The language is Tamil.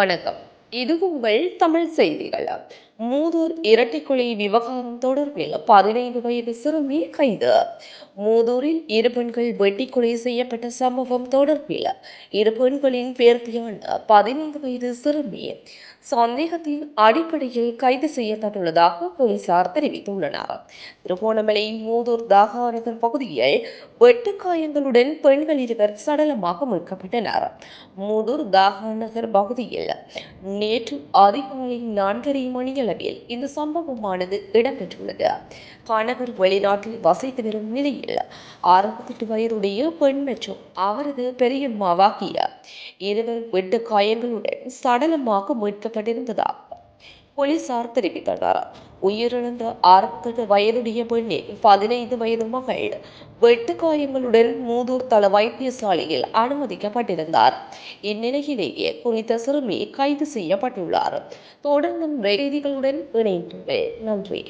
வணக்கம். இது உங்கள் தமிழ் செய்திகள். மூதூர் இரட்டைக்குழி விவகாரம் தொடர்பில் பதினைந்து வயது சிறுமி கைது. மூதூரில் இரு பெண்கள் வெட்டி கொலை செய்யப்பட்ட சம்பவம் தொடர்பில் இரு பெண்களின் பேர்த்தியான பதினைந்து வயது சிறுமி சந்தேகத்தின் அடிப்படையில் கைது செய்யப்பட்டுள்ளதாக போலீசார் தெரிவித்துள்ளனர். திருகோணமலை மூதூர் தாகாநகர் பகுதியில் வெட்டுக்காயங்களுடன் பெண்கள் இருவர் சடலமாக மீட்கப்பட்டனர். மூதூர் தாகாநகர் பகுதியில் நேற்று அதிகாலை நான்கரை மணியளவில் இந்த சம்பவமானது இடம்பெற்றுள்ளது. கணவர் வெளிநாட்டில் வசித்து வரும் நிலையில் அறுபத்தெட்டு வயதுடைய பெண் மற்றும் அவரது பெரியம்மாவாகிய இருவர் வெட்டு காயங்களுடன் சடலமாக மீட்கப்பட்டிருந்ததாக போலீசார் தெரிவித்தனர். உயிரிழந்த அறுபது வயதுடைய பெண்ணின் பதினைந்து வயது மகள். வெட்டு காயங்களுடன் மூதூர் தள வைத்தியசாலையில் அனுமதிக்கப்பட்டிருந்தார். இந்நிலையிலேயே குறித்த சிறுமி கைது செய்யப்பட்டுள்ளார். தொடர்ந்தும் செய்திகளுடன் இணைந்துள்ளேன் நன்றி.